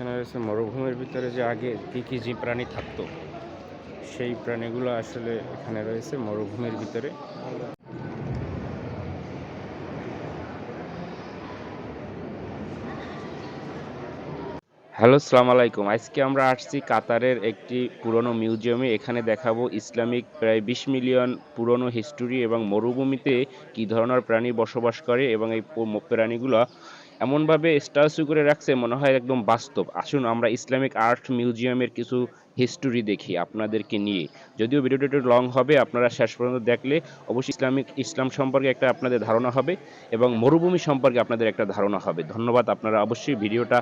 এখানে রয়েছে মরুভূমির ভিতরে যে আগে কী কী যে প্রাণী থাকতো, সেই প্রাণীগুলো আসলে এখানে রয়েছে মরুভূমির ভিতরে। হ্যালো, সালাম আলাইকুম। আজকে আমরা আসছি কাতারের একটি পুরনো মিউজিয়ামে। এখানে দেখাবো ইসলামিক প্রায় বিশ মিলিয়ন পুরনো হিস্টোরি এবং মরুভূমিতে কী ধরনের প্রাণী বসবাস করে এবং এই প্রাণীগুলো এমনভাবে স্ট্যাচু করে রাখছে, মনে হয় একদম বাস্তব। আসুন আমরা ইসলামিক আর্ট মিউজিয়ামের কিছু হিস্টোরি দেখি আপনাদেরকে নিয়ে। যদিও ভিডিওটা একটু লং হবে, আপনারা শেষ পর্যন্ত দেখলে অবশ্যই ইসলামিক, ইসলাম সম্পর্কে একটা আপনাদের ধারণা হবে এবং মরুভূমি সম্পর্কে আপনাদের একটা ধারণা হবে। ধন্যবাদ, আপনারা অবশ্যই ভিডিওটা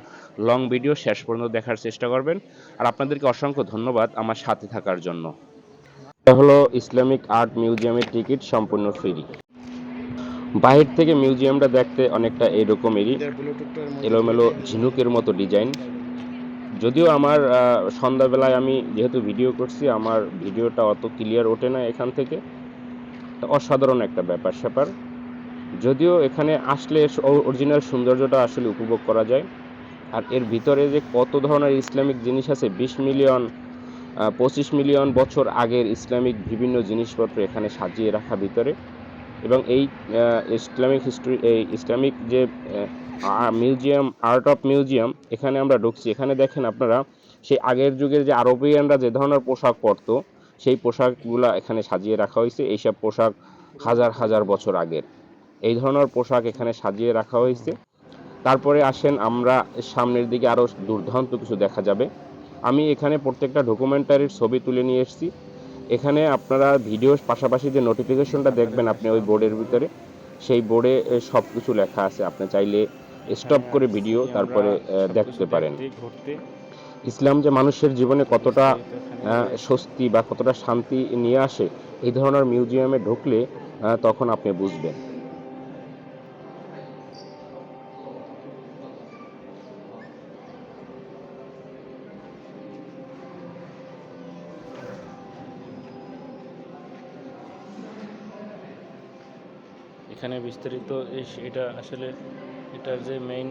লং ভিডিও শেষ পর্যন্ত দেখার চেষ্টা করবেন। আর আপনাদেরকে অসংখ্য ধন্যবাদ আমার সাথে থাকার জন্য। এটা হলো ইসলামিক আর্ট মিউজিয়ামের টিকিট সম্পূর্ণ ফ্রি বাহির থেকে মিউজিয়ামটা দেখতে অনেকটা এরকমেরই এলোমেলো ঝিনুকের মতো ডিজাইন যদিও আমার সন্ধ্যাবেলায় আমি যেহেতু ভিডিও করছি আমার ভিডিওটা অত ক্লিয়ার ওঠে না এখান থেকে। অসাধারণ একটা ব্যাপার স্যাপার। যদিও এখানে আসলে অরিজিনাল সৌন্দর্যটা আসলে উপভোগ করা যায়। আর এর ভিতরে যে কত ধরনের ইসলামিক জিনিস আছে বিশ মিলিয়ন পঁচিশ মিলিয়ন বছর আগের ইসলামিক বিভিন্ন জিনিসপত্র এখানে সাজিয়ে রাখা ভিতরে। এবং এই ইসলামিক হিস্ট্রি এই ইসলামিক যে মিউজিয়াম আর্ট অফ মিউজিয়াম এখানে আমরা ঢুকছি। এখানে দেখেন আপনারা, সেই আগের যুগের যে আরবিয়ানরা যে ধরনের পোশাক পরতো, সেই পোশাকগুলা এখানে সাজিয়ে রাখা হয়েছে। এইসব পোশাক হাজার হাজার বছর আগের। এই ধরনের পোশাক এখানে সাজিয়ে রাখা হয়েছে। তারপরে আসেন আমরা, সামনের দিকে আরও দুর্দান্ত কিছু দেখা যাবে। আমি এখানে প্রত্যেকটা ডকুমেন্টারির ছবি তুলে নিয়ে এসেছি। এখানে আপনারা ভিডিওর পাশাপাশি যে নোটিফিকেশনটা দেখবেন আপনি ওই বোর্ডের ভিতরে, সেই বোর্ডে সব কিছু লেখা আছে। আপনি চাইলে স্টপ করে ভিডিও তারপরে দেখতে পারেন। ইসলাম যে মানুষের জীবনে কতটা স্বস্তি বা কতটা শান্তি নিয়ে আসে, এই ধরনের মিউজিয়ামে ঢুকলে তখন আপনি বুঝবেন। বিস্তারিত এটা আসলে এটার যে মেইন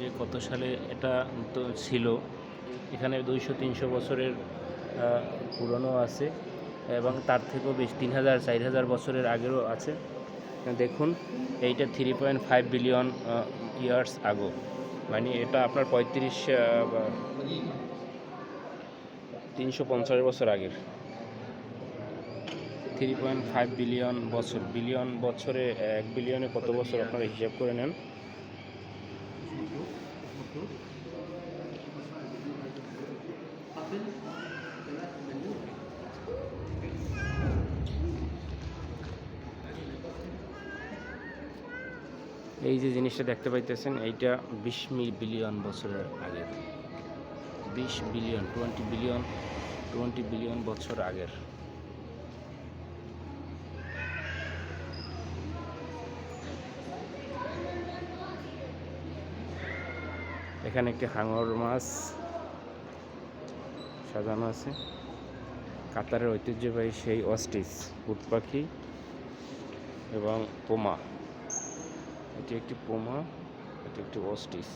যে কত সালে এটা তো ছিল, এখানে দুইশো তিনশো বছরের পুরনো আছে এবং তার থেকেও বেশ তিন হাজার, চার হাজার বছরের আগেরও আছে। দেখুন, এইটা three point five billion years ago মানে এটা আপনার পঁয়ত্রিশ তিনশো পঞ্চাশ বছর আগের। থ্রি পয়েন্ট ফাইভ বিলিয়ন বছর। বিলিয়ন বছরে, এক বিলিয়নে কত বছর আপনারা হিসাব করে নেন? এই যে জিনিসটা দেখতে পাইতেছেন, এইটা বিশ বিলিয়ন বছরের আগের। বিশ billion twenty billion twenty billion বছর আগের। এখানে একটি হাঙর মাছ সাজানো আছে। কাতারের ঐতিহ্যবাহী সেই অস্টিস, উট পাখি এবং পোমা। এটি একটি পোমা, এটি একটি অস্টিস।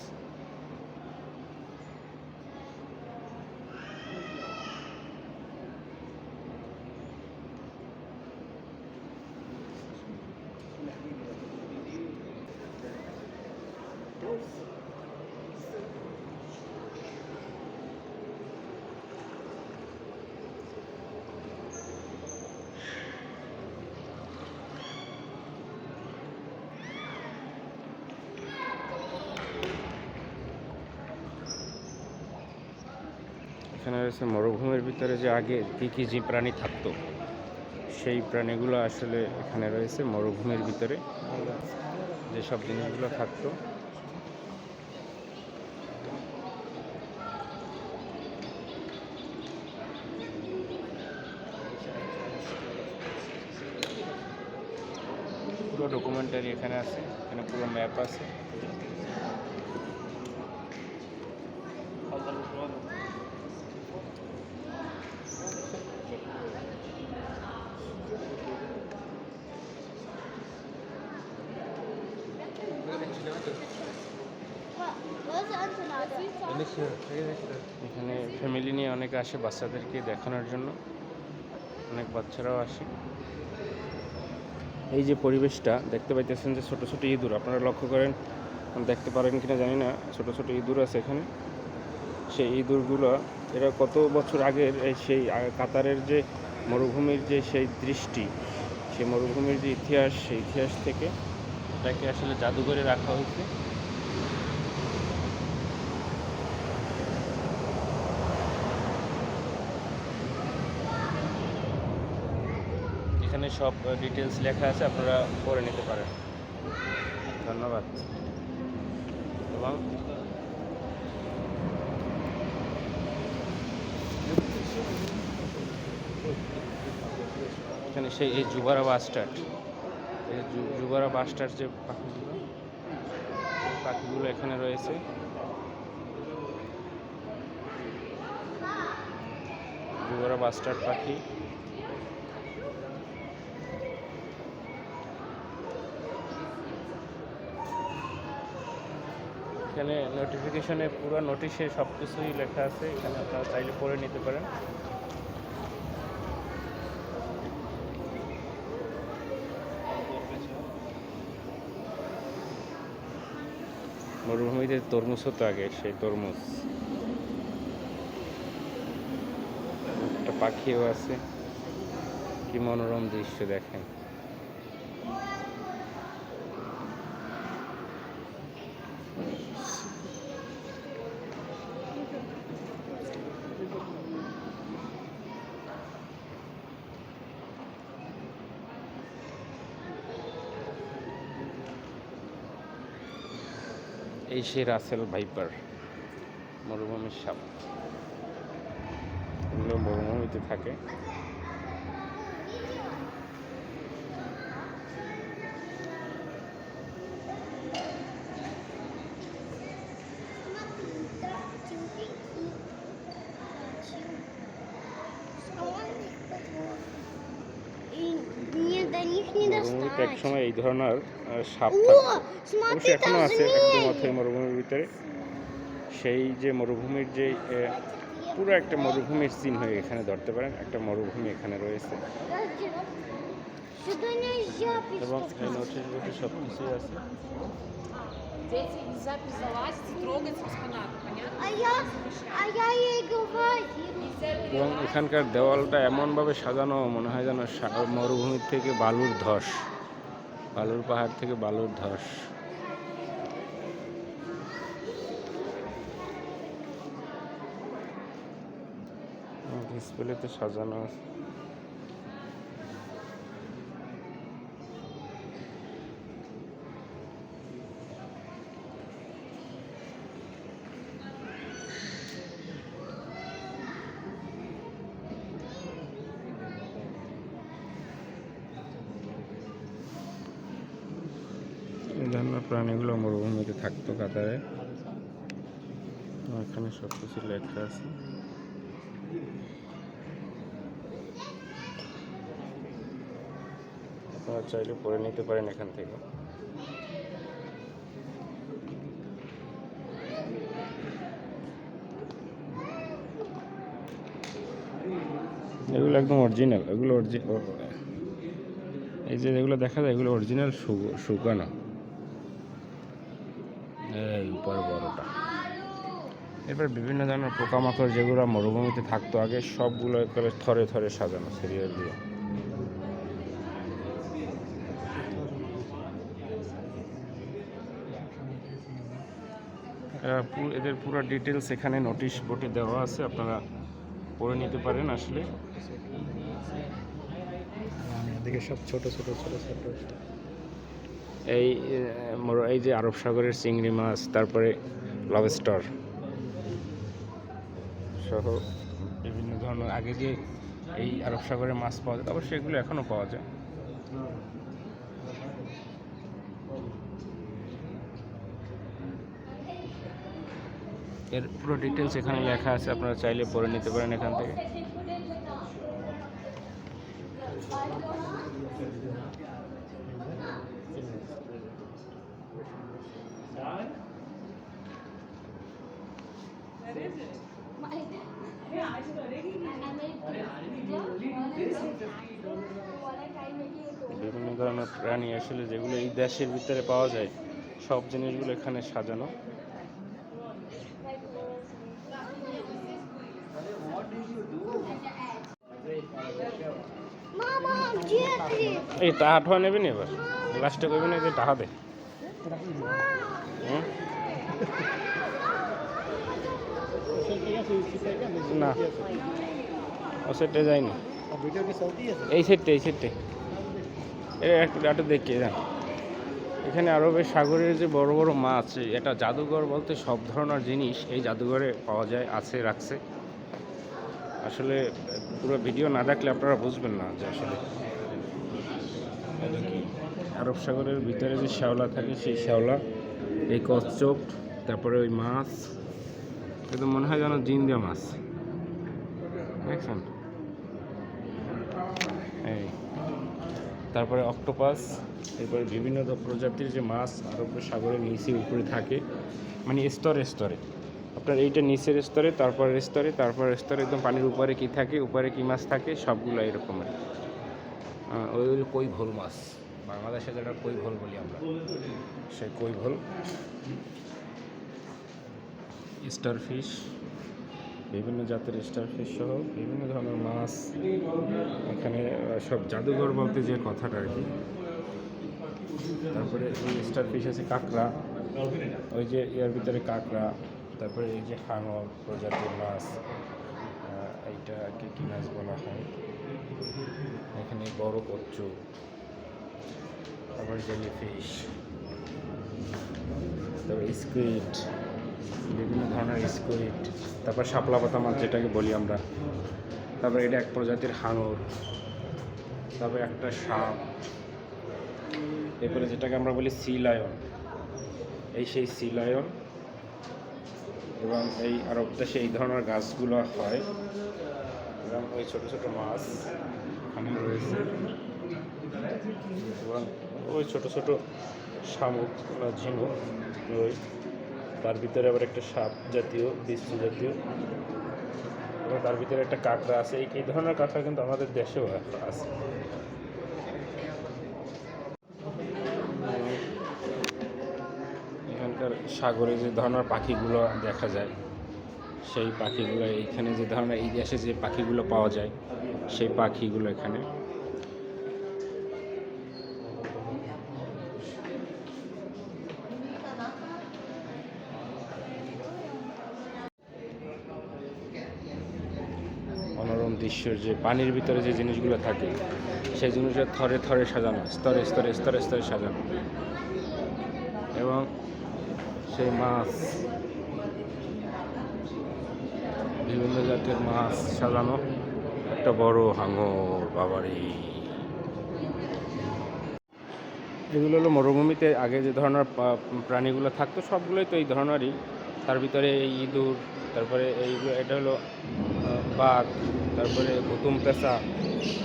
এখানে রয়েছে মরুভূমির ভিতরে যে আগে কী কী যে প্রাণী থাকতো, সেই প্রাণীগুলো আসলে এখানে রয়েছে মরুভূমির ভিতরে। যেসব জিনিসগুলো থাকতো। পুরো ডকুমেন্টারি এখানে আছে, এখানে পুরো ম্যাপ আছে। এখানে ফ্যামিলি নিয়ে অনেকে আসে বাচ্চাদেরকে দেখানোর জন্য। অনেক বাচ্চারাও আসে। এই যে পরিবেশটা, দেখতে পাইতেছেন যে ছোটো ছোটো ইঁদুর। আপনারা লক্ষ্য করেন দেখতে পারেন কিনা জানি না, ছোটো ছোটো ইঁদুর আছে এখানে। সেই ইঁদুরগুলো, এরা কত বছর আগের সেই কাতারের যে মরুভূমির যে সেই দৃষ্টি, সেই মরুভূমির যে ইতিহাস, সেই ইতিহাস থেকে এটাকে আসলে জাদুঘরে রাখা হয়েছে। এখানে সব ডিটেলস লেখা আছে আপনারা পড়ে নিতে পারেন। ধন্যবাদ। এবং এখানে সেই এই জুবারা বাস্টার্ড এই জুবারা বাস্টার্ড যে পাখিগুলো পাখিগুলো এখানে রয়েছে। জুবারা বাস্টার্ড পাখি। এখানে নোটিফিকেশনে পুরো নোটিশে সব কিছুই লেখা আছে, এখানে আপনারা চাইলে পড়ে নিতে পারেন। মরুভূমিতে তরমুজ হতো আগে, সেই তরমুজ। একটা পাখিও আছে। কি মনোরম দৃশ্য দেখেন। এই সে রাসেল ভাইপার মরুভূমির সাপ এগুলো মরুভূমিতে থাকে। এক সময় এই ধরনের সাপ অবশ্যই এখনও আছে একদম অথই মরুভূমির ভিতরে। সেই যে মরুভূমির যে পুরো একটা মরুভূমির চিহ্ন এখানে ধরতে পারেন। একটা মরুভূমি এখানে রয়েছে। এবং এই নোটিশ বোর্ডে সব কিছুই আছে। এবং এখানকার দেওয়ালটা এমনভাবে সাজানো মনে হয় যেন মরুভূমির থেকে বালুর ধস। বালুর পাহাড় থেকে বালুর ধস। ডিসপ্লেতে সাজানো আছে এই ধরনের মরুভূমিতে থাকতো কাতারে। এখানে সব কিছু লেখা আছে। আপনারা চাইলে পড়ে নিতে পারেন এখান থেকে। এগুলো একদম অরিজিনাল এগুলো অরিজি- ও- এই যে যেগুলো দেখা যায়, এগুলো অরিজিনাল শুকানো। এই উপরে বড়টা। এবার বিভিন্ন ধরনের পোকামাকড় যেগুলো মরুভূমিতে থাকতো আগে সবগুলো একেবারে থরে থরে সাজানো সিরিয়াল দিয়ে। এদের পুরো ডিটেলস এখানে নোটিশ বোর্ডে দেওয়া আছে আপনারা পড়ে নিতে পারেন আসলে। এদিকে সব ছোট ছোট ছোট ছোট। এই এই যে আরব সাগরের চিংড়ি মাছ, তারপরে লবস্টার সহ বিভিন্ন ধরনের, আগে যে এই আরব সাগরে মাছ পাওয়া যায় অবশ্যই এগুলো এখনও পাওয়া যায়। এর পুরো ডিটেলস এখানে লেখা আছে, আপনারা চাইলে পড়ে নিতে পারেন এখান থেকে। বিভিন্ন ধরনের প্রাণী আসলে যেগুলো এই দেশের ভিতরে পাওয়া যায়, সব জিনিসগুলো এখানে সাজানো। এই টাহা ঠোয়া নেবে নি এবার? লাস্টে কবি না যে টাহা দে না। ও সেটে যায়নি। এই সেটটা এই সেটটা এটা একটু একটু দেখে যান এখানে আরবের সাগরের যে বড় বড় মাছ এটা জাদুঘর বলতে সব ধরনের জিনিস এই জাদুঘরে পাওয়া যায়, আছে, রাখছে। আসলে, পুরো ভিডিও না দেখলে আপনারা বুঝবেন না যে আসলে আরব সাগরের ভিতরে যে শ্যাওলা থাকে, সেই শ্যাওলা, এই কচ্ছপ, তারপরে ওই মাছ এটা মনে হয় যেন জিন্দা মাছ। দেখছেন এই। তারপরে অক্টোপাস এরপরে বিভিন্ন প্রজাতির যে মাছ আরব সাগরের নিচে উপরে থাকে। মানে স্তরে স্তরে। আপনার এইটা নিচের স্তরে, তারপরের স্তরে তারপরের স্তরে একদম পানির উপরে কি থাকে, উপরে কি মাছ থাকে সবগুলো এরকমের ওই হলো কই ভোল মাছ। বাংলাদেশে যেটা কই ভোল বলি আমরা সেই কই ভোল স্টার ফিশ বিভিন্ন জাতের স্টার ফিশ সহ বিভিন্ন ধরনের মাছ। এখানে সব জাদুঘর বলতে যে কথাটা আর কি। তারপরে স্টার ফিশ আছে কাঁকড়া। ওই যে ইয়ার ভিতরে কাঁকড়া, তারপরে এই যে হাঙর প্রজাতির মাছ এইটাকে কী মাছ বলা হয়। এখানে বড় কচ্ছু তারপরে জেলি ফিশ তারপরে স্কুইড। বিভিন্ন ধরনের স্কুইড তারপর শাপলা পাতা মাছ যেটাকে বলি আমরা। তারপরে এটা এক প্রজাতির হাঙর, তারপরে একটা সাপ, এরপরে যেটাকে আমরা বলি সি লায়ন এই সেই সি লায়ন এবং এই আরব দেশে এই ধরনের গাছগুলো হয়। এবং ওই ছোটো ছোটো মাছ এখানে রয়েছে। এবং ওই ছোটো ছোটো শামুক বা ঝিনুক ওই তার ভিতরে আবার একটা সাপ জাতীয় বিশ্ব জাতীয়। এবং তার ভিতরে একটা কাঁকড়া আছে। এই ধরনের কাঁকড়া কিন্তু আমাদের দেশেও আছে। এখানকার সাগরে যে ধরনের পাখিগুলো দেখা যায়, সেই পাখিগুলো এইখানে যে ধরনের এই দেশে যে পাখিগুলো পাওয়া যায়, সেই পাখিগুলো এখানে মনোরম দৃশ্যের যে পানির ভিতরে যে জিনিসগুলো থাকে, সেই জিনিসগুলো থরে থরে সাজানো, স্তরে স্তরে স্তরে স্তরে সাজানো। এবং সেই মাছ, বিভিন্ন জাতের মাছ সাজানো, একটা বড় হাঙর বাবারি। এগুলো হলো মরুভূমিতে আগে যে ধরনের প্রাণীগুলো থাকতো, সবগুলোই তো এই ধরনেরই। তার ভিতরে এই ইঁদুর, তারপরে এইগুলো, এটা হলো বাঘ, তারপরে ভুতুম পেঁচা,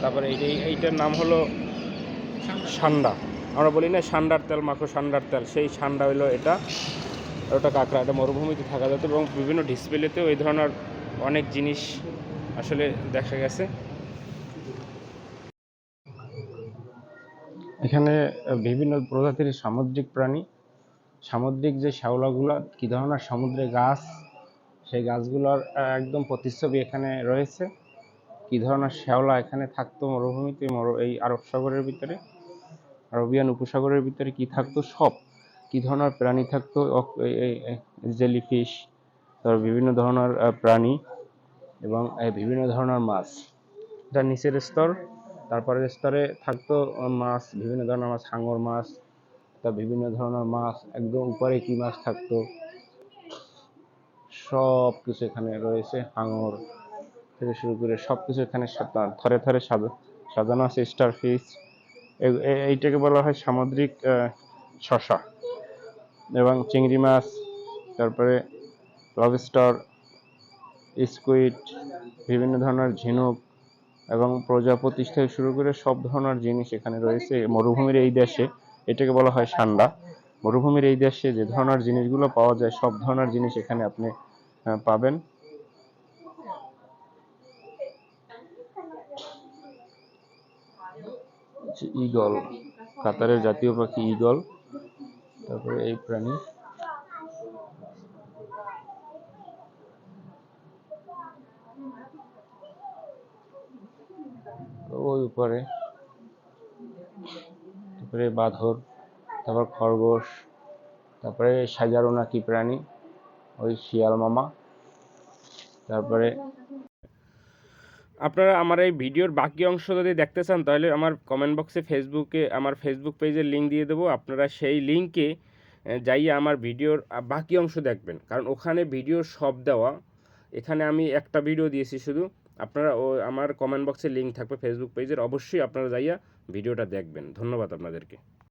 তারপরে এই এই- এইটার নাম হলো সান্ডা। আমরা বলি না সান্ডার তেল, মাখো সান্ডার তেল। সেই সান্ডা হইল এটা। ওটা কাঁকড়া, এটা মরুভূমিতে থাকা যেত এবং বিভিন্ন ডিসপ্লেতেও এই ধরনের অনেক জিনিস আসলে দেখা গেছে। এখানে বিভিন্ন প্রজাতির সামুদ্রিক প্রাণী। সামুদ্রিক যে শ্যাওলাগুলো, কী ধরনের সমুদ্রে গাছ সেই গাছগুলোর একদম প্রতিচ্ছবি এখানে রয়েছে। কী ধরনের শ্যাওলা এখানে থাকতো মরুভূমিতে, মরু, এই আরব সাগরের ভিতরে, আরবিয়ান উপসাগরের ভিতরে কি থাকতো? সব। কি ধরনের প্রাণী থাকতো? জেলিফিশ, তারপর বিভিন্ন ধরনের প্রাণী এবং বিভিন্ন ধরনের মাছ। এটা নিচের স্তর, তারপরের স্তরে থাকতো মাছ, বিভিন্ন ধরনের মাছ, হাঙর মাছ, তা বিভিন্ন ধরনের মাছ, একদম উপরে কি মাছ থাকতো? সব কিছু এখানে রয়েছে, হাঙর থেকে শুরু করে সব কিছু এখানে থরে থরে সাজানো আছে স্টার ফিশ এইটাকে বলা হয় সামুদ্রিক শশা এবং চিংড়ি মাছ, তারপরে লবস্টার স্কুইড বিভিন্ন ধরনের ঝিনুক এবং প্রজাপতি থেকে শুরু করে সব ধরনের জিনিস এখানে রয়েছে। মরুভূমির এই দেশে এটাকে বলা হয় সান্ডা। মরুভূমির এই দেশে যে ধরনের জিনিসগুলো পাওয়া যায়, সব ধরনের জিনিস এখানে আপনি হ্যাঁ, পাবেন। ইগল কাতারের জাতীয় পাখি ইগল তারপরে এই প্রাণী। ওই উপরে, তারপরে বাঁধর, তারপর খরগোশ, তারপরে সাজারো নাকি প্রাণী। ওই শিয়াল মামা। তারপরে আপনারা আমার এই ভিডিওর বাকি অংশ যদি দেখতে চান, তাহলে আমার কমেন্ট বক্সে ফেসবুকে আমার ফেসবুক পেজের লিঙ্ক দিয়ে দেবো। আপনারা সেই লিঙ্কে যাইয়ে আমার ভিডিওর বাকি অংশ দেখবেন। কারণ ওখানে ভিডিও সব দেওয়া। এখানে আমি একটা ভিডিও দিয়েছি শুধু। আপনারা ও আমার কমেন্ট বক্সে লিঙ্ক থাকবে ফেসবুক পেজের অবশ্যই আপনারা যাইয়া ভিডিওটা দেখবেন। ধন্যবাদ আপনাদেরকে।